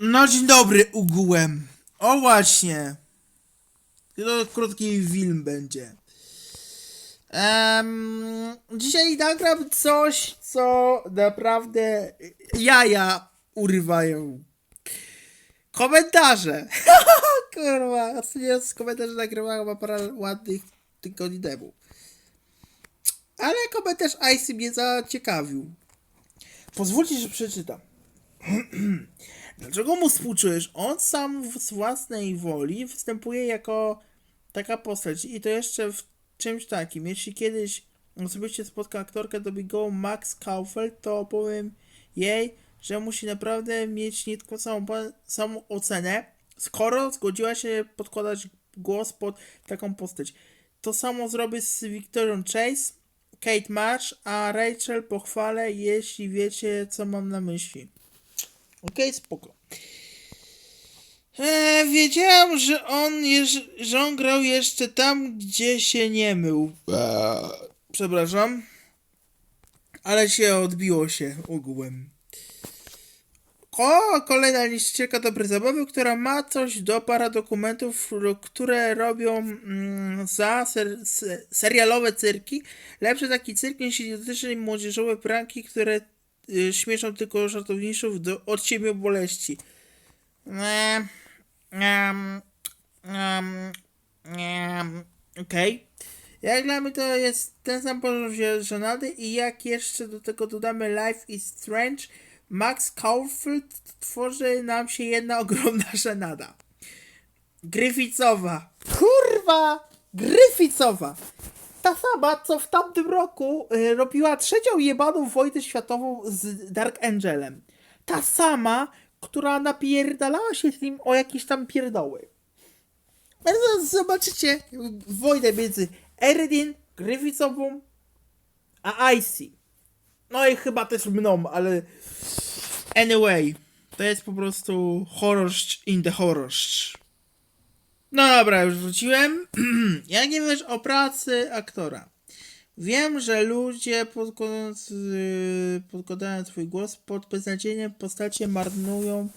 No dzień dobry ogółem. O właśnie. To krótki film będzie. Em, dzisiaj nagram coś, co naprawdę jaja urywają. Komentarze. Kurwa, z komentarzy nagrywałem chyba parę ładnych tygodni temu. Ale komentarz Icy mnie zaciekawił. Pozwólcie, że przeczytam. Dlaczego mu współczujesz? On sam z własnej woli występuje jako taka postać i to jeszcze w czymś takim. Jeśli kiedyś osobiście spotka aktorkę do Bigo Max Kaufeld, to powiem jej, że musi naprawdę mieć nie tylko samą, samą ocenę, skoro zgodziła się podkładać głos pod taką postać. To samo zrobię z Victorią Chase, Kate Marsh, a Rachel pochwalę, jeśli wiecie, co mam na myśli. Okej, spoko. E, wiedziałem, że on, że on grał jeszcze tam, gdzie się nie mył. E, przepraszam. Ale się odbiło się ogółem. O, kolejna niszczycielka dobrej zabawy, która ma coś do paradokumentów, które robią mm, za ser, se, serialowe cyrki. Lepszy taki cyrk niż idiotyczne młodzieżowe pranki, które śmieszą tylko żartowniczów do od ciebie boleści. Eee, em, Okej. Jak dla mnie to jest ten sam poziom że- żenady i jak jeszcze do tego dodamy Life is Strange, Max Caulfield tworzy nam się jedna ogromna żenada. Gryficowa. Kurwa! Gryficowa! Ta sama, co w tamtym roku y, robiła trzecią jebaną wojnę światową z Dark Angelem. Ta sama, która napierdalała się z nim o jakieś tam pierdoły. Teraz zobaczycie wojnę między Eredin, Gryficową, a Icy. No i chyba też mną, ale anyway, to jest po prostu horrorszcz in the horrorszcz. No dobra, już wróciłem. Jak nie wiesz o pracy aktora? Wiem, że ludzie podkładając, yy, podkładając swój głos pod beznadziejne postacie marnują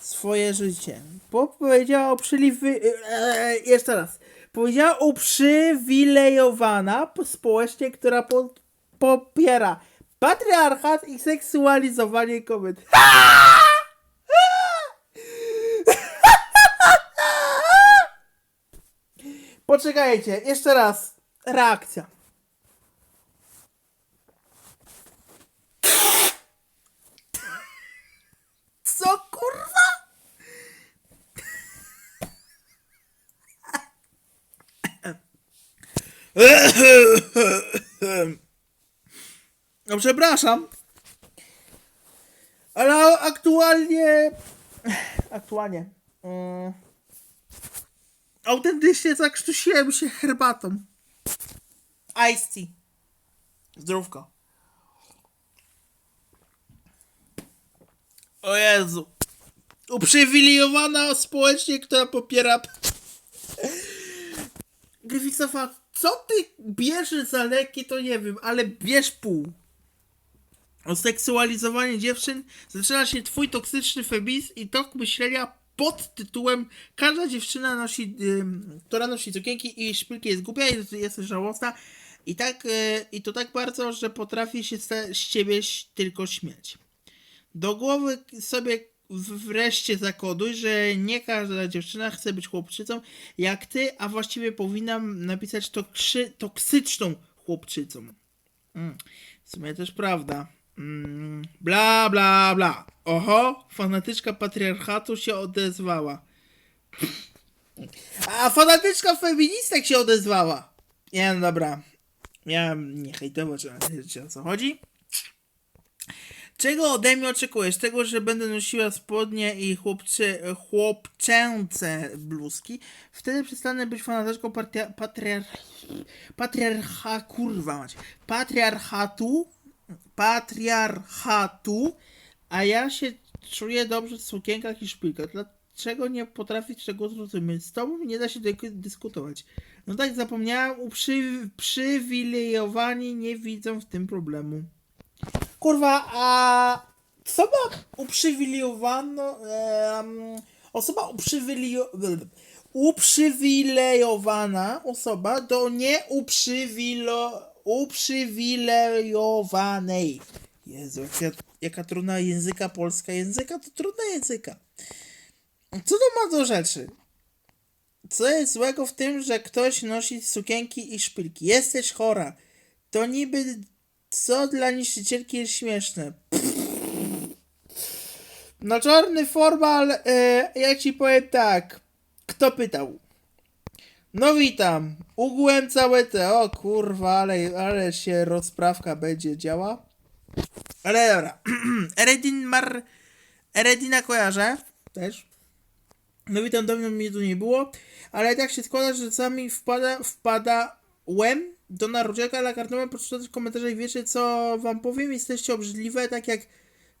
swoje życie. Bo powiedziała uprzyliwy... Eee, jeszcze raz. Powiedziała uprzywilejowana społecznie, która po, popiera patriarchat i seksualizowanie kobiet. Poczekajcie, jeszcze raz. Reakcja. Co kurwa? No przepraszam. Ale aktualnie. Aktualnie. Mm, autentycznie zakrztusiłem się herbatą. Ice tea. Zdrówko. O Jezu. Uprzywilejowana społecznie, która popiera... Gryficowa, co ty bierzesz za leki, to nie wiem, ale bierz pół. O seksualizowanie dziewczyn zaczyna się twój toksyczny feminizm i tok myślenia pod tytułem Każda dziewczyna nosi, która nosi cukienki i szpilki jest głupia i jest żałosna i tak, y, i to tak bardzo, że potrafi się z, ciebie tylko śmiać. Do głowy sobie wreszcie zakoduj, że nie każda dziewczyna chce być chłopczycą jak ty, a właściwie powinnam napisać toksyczną chłopczycą. Mm, w sumie też prawda. Mm, bla, bla, bla. Oho, fanatyczka patriarchatu się odezwała. A fanatyczka feministek się odezwała. Nie, no dobra. Miałem nie hejtować, ale wiecie o co chodzi. Czego ode mnie oczekujesz? Tego, że będę nosiła spodnie i chłopcze, chłopczęce bluzki? Wtedy przestanę być fanatyczką partia, patriar, patriarcha, kurwa mać, patriarchatu, patriarchatu, a ja się czuję dobrze w sukienkach i szpilkach. Dlaczego nie potrafisz tego zrozumieć? Z tobą nie da się dyskutować. No tak, zapomniałem, uprzy, przywilejowani nie widzą w tym problemu. Kurwa, a Osoba uprzywilejowana, em, osoba uprzywileo, uprzywilejowana osoba do nieuprzywilo, uprzywilejowanej. Jezu, jaka, jaka trudna języka polska języka, to trudna języka. Co to ma do rzeczy? Co jest złego w tym, że ktoś nosi sukienki i szpilki? Jesteś chora. To niby co dla niszczycielki jest śmieszne. No czarny formal, e, ja ci powiem tak. Kto pytał? No witam. Ugłem całe te. O kurwa, ale, ale się rozprawka będzie działa. Ale dobra. Eredin Mar... Eredina kojarzę. Też. No witam, dawno mnie tu nie było. Ale tak się składa, że czasami wpada, wpada łem do narodziaka dla kartona, przeczytać komentarze i wiecie co wam powiem. Jesteście obrzydliwe, tak jak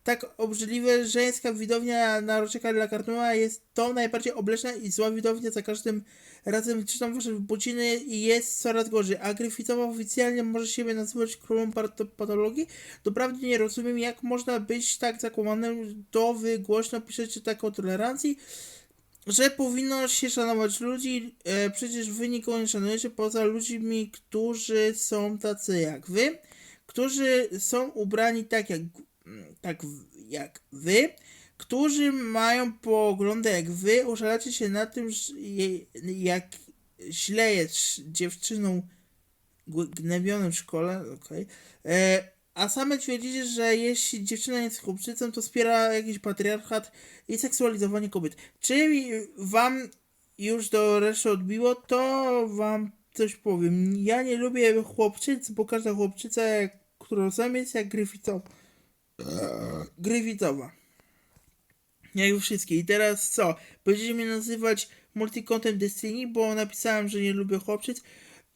tak obrzydliwe żeńska widownia naroczeka dla kartona jest to najbardziej obleżna i zła widownia za każdym razem czytam wasze wypociny i jest coraz gorzej. A Gryficowa oficjalnie może siebie nazywać królą pat- patologii. Doprawdy nie rozumiem jak można być tak zakłamanym, to wy głośno piszecie tak o tolerancji że powinno się szanować ludzi, e, przecież wy nikogo nie szanujecie poza ludźmi, którzy są tacy jak wy, którzy są ubrani tak jak, tak w- jak wy, którzy mają poglądy jak wy, użalacie się na tym, jak źle jest dziewczyną gnębionym w szkole, okej. E, A same twierdzicie, że jeśli dziewczyna jest chłopczycą, to wspiera jakiś patriarchat i seksualizowanie kobiet. Czyli wam już do reszty odbiło, to wam coś powiem. Ja nie lubię chłopczyc, bo każda chłopczyca, którą znam, jest jak Gryficowa. Jak już wszystkie. I teraz co? Będziecie mnie nazywać Multicontent Destiny, bo napisałem, że nie lubię chłopczyc.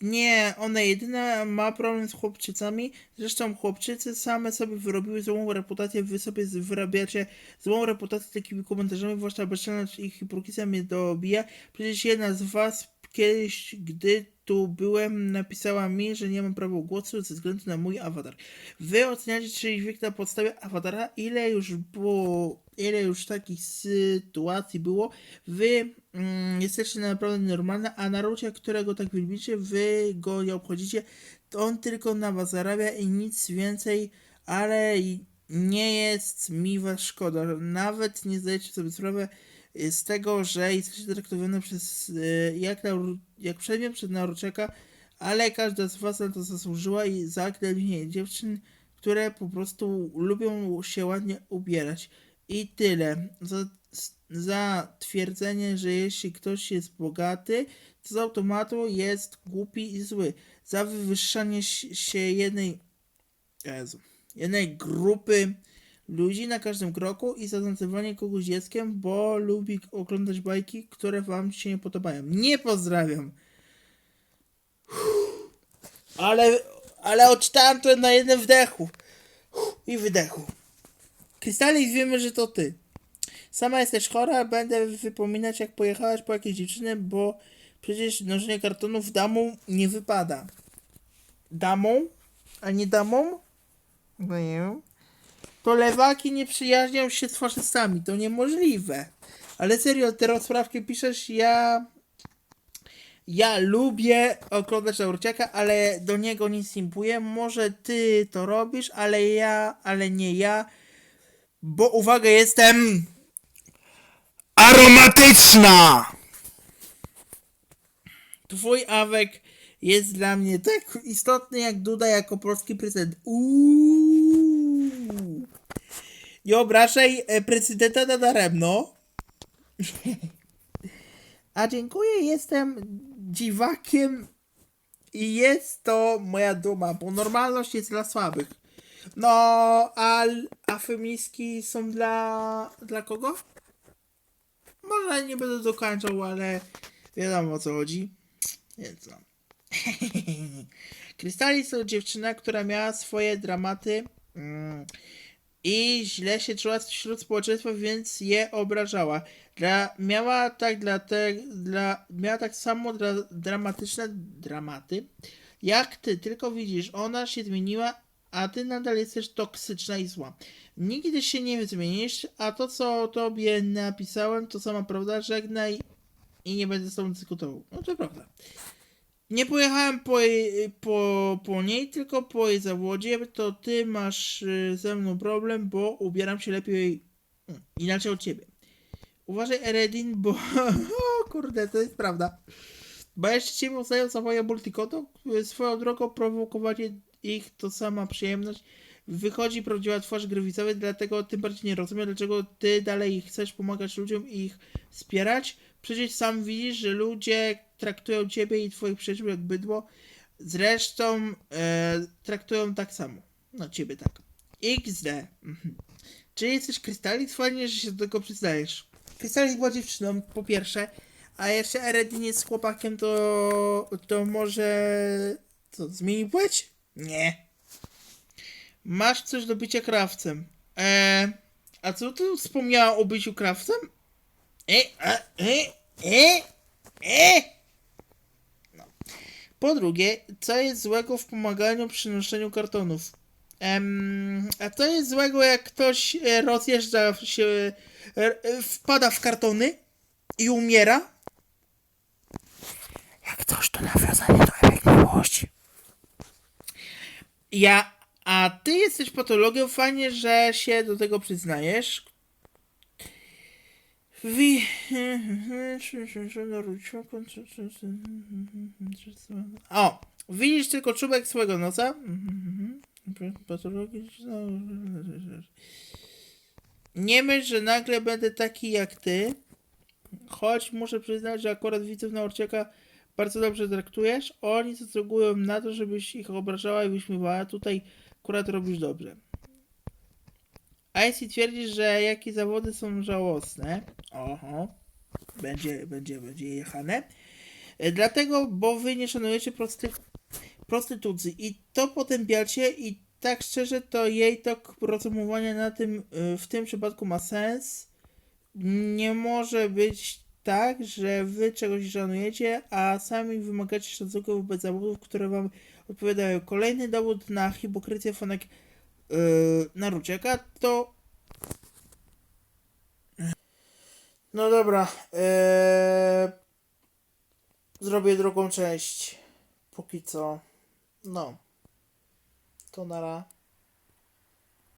Nie, ona jedyna ma problem z chłopczycami. Zresztą chłopczycy same sobie wyrobiły złą reputację. Wy sobie wyrabiacie złą reputację takimi komentarzami. Wasza bezczelność i hipokryzja mnie dobija. Przecież jedna z was kiedyś, gdy tu byłem, napisała mi, że nie mam prawa głosu ze względu na mój awatar. Wy oceniacie czyjś wiek na podstawie awatara. Ile już było, ile już takich sytuacji było. Wy mm, jesteście naprawdę normalne, a Narucie, którego tak lubicie, wy go nie obchodzicie. To on tylko na was zarabia i nic więcej, ale nie jest mi was szkoda. Nawet nie zdajecie sobie sprawy z tego, że jesteście traktowane przez y, jak, naru- jak przedmiot przed Naruczeka, ale każda z was na to zasłużyła i za gnębienie dziewczyn, które po prostu lubią się ładnie ubierać. I tyle. Za, za twierdzenie, że jeśli ktoś jest bogaty, to z automatu jest głupi i zły. Za wywyższanie si- się jednej, Jezu, jednej grupy ludzi na każdym kroku i za nazywanie kogoś dzieckiem, bo lubi oglądać bajki, które wam się nie podobają. Nie pozdrawiam. Ale, ale odczytałem to na jednym wdechu i wydechu. Krystalis wiemy, że to ty. Sama jesteś chora, będę wypominać jak pojechałaś po jakieś dziewczyny, bo przecież noszenie kartonów damą nie wypada. Damą? A nie damą? No nie wiem. To lewaki nie przyjaźnią się z faszystami, to niemożliwe. Ale serio, te rozprawki piszesz, ja... Ja lubię oglądać Laurciaka, ale do niego nie simpuję. Może ty to robisz, ale ja, ale nie ja. Bo uwaga, jestem aromatyczna! Twój awek jest dla mnie tak istotny jak Duda jako polski prezydent. Uuu. Nie obrażaj e, prezydenta nadaremno. A dziękuję, jestem dziwakiem i jest to moja duma, bo normalność jest dla słabych. No, a, a feministki są dla, dla kogo? Może nie będę dokończał, ale wiadomo o co chodzi. Więc no. Krystalis to dziewczyna, która miała swoje dramaty mm, i źle się czuła wśród społeczeństwa, więc je obrażała. Dla, miała tak dla te, dla, miała tak samo dra, dramatyczne dramaty jak ty, tylko widzisz, ona się zmieniła, a ty nadal jesteś toksyczna i zła. Nigdy się nie zmienisz, a to, co o tobie napisałem, to sama prawda, żegnaj i nie będę z tobą dyskutował. No to prawda. Nie pojechałem po, jej, po, po niej, tylko po jej zawodzie, to ty masz y, ze mną problem, bo ubieram się lepiej mm, inaczej od ciebie. Uważaj, Eredin, bo... O kurde, to jest prawda. Bo jeszcze ciebie uznają za moje multikoto. Swoją drogą prowokowanie ich to sama przyjemność. Wychodzi prawdziwa twarz gry widzowej, dlatego tym bardziej nie rozumiem, dlaczego ty dalej chcesz pomagać ludziom i ich wspierać. Przecież sam widzisz, że ludzie traktują ciebie i twoich przyjaciół jak bydło. Zresztą e, traktują tak samo. No ciebie tak. XD. Mhm. Czy jesteś Krystalik? Fajnie, że się do tego przyznajesz. Krystalik była dziewczyną, po pierwsze. A jeszcze Eredin jest chłopakiem, to, to może... Co, zmieni płeć? Nie. Masz coś do bycia krawcem. Eee, a co tu wspomniała o byciu krawcem? E, a, e, e, e. Po drugie, co jest złego w pomaganiu przy noszeniu kartonów? Em, a co jest złego, jak ktoś e, rozjeżdża się, e, e, wpada w kartony i umiera? Jak coś to nawiązanie do efektu miłości. Ja, a ty jesteś patologiem, fajnie, że się do tego przyznajesz. O! Widzisz tylko czubek swojego nosa? Nie myśl, że nagle będę taki jak ty. Choć muszę przyznać, że akurat widzów na Orciaka bardzo dobrze traktujesz. Oni zasługują na to, żebyś ich obrażała i wyśmiewała. Tutaj akurat robisz dobrze. IC twierdzi, że jakie zawody są żałosne. Oho. Będzie, będzie, będzie jechane. E, Dlatego, bo wy nie szanujecie prosty, prostytucji i to potępiacie i tak szczerze to jej tok rozumowania na tym, y, w tym przypadku ma sens. Nie może być tak, że wy czegoś żanujecie, a sami wymagacie szacunku wobec zawodów, które wam odpowiadają. Kolejny dowód na hipokrycję fanek yy, Naruciaka to... No dobra, yy, zrobię drugą część. Póki co. No. To nara.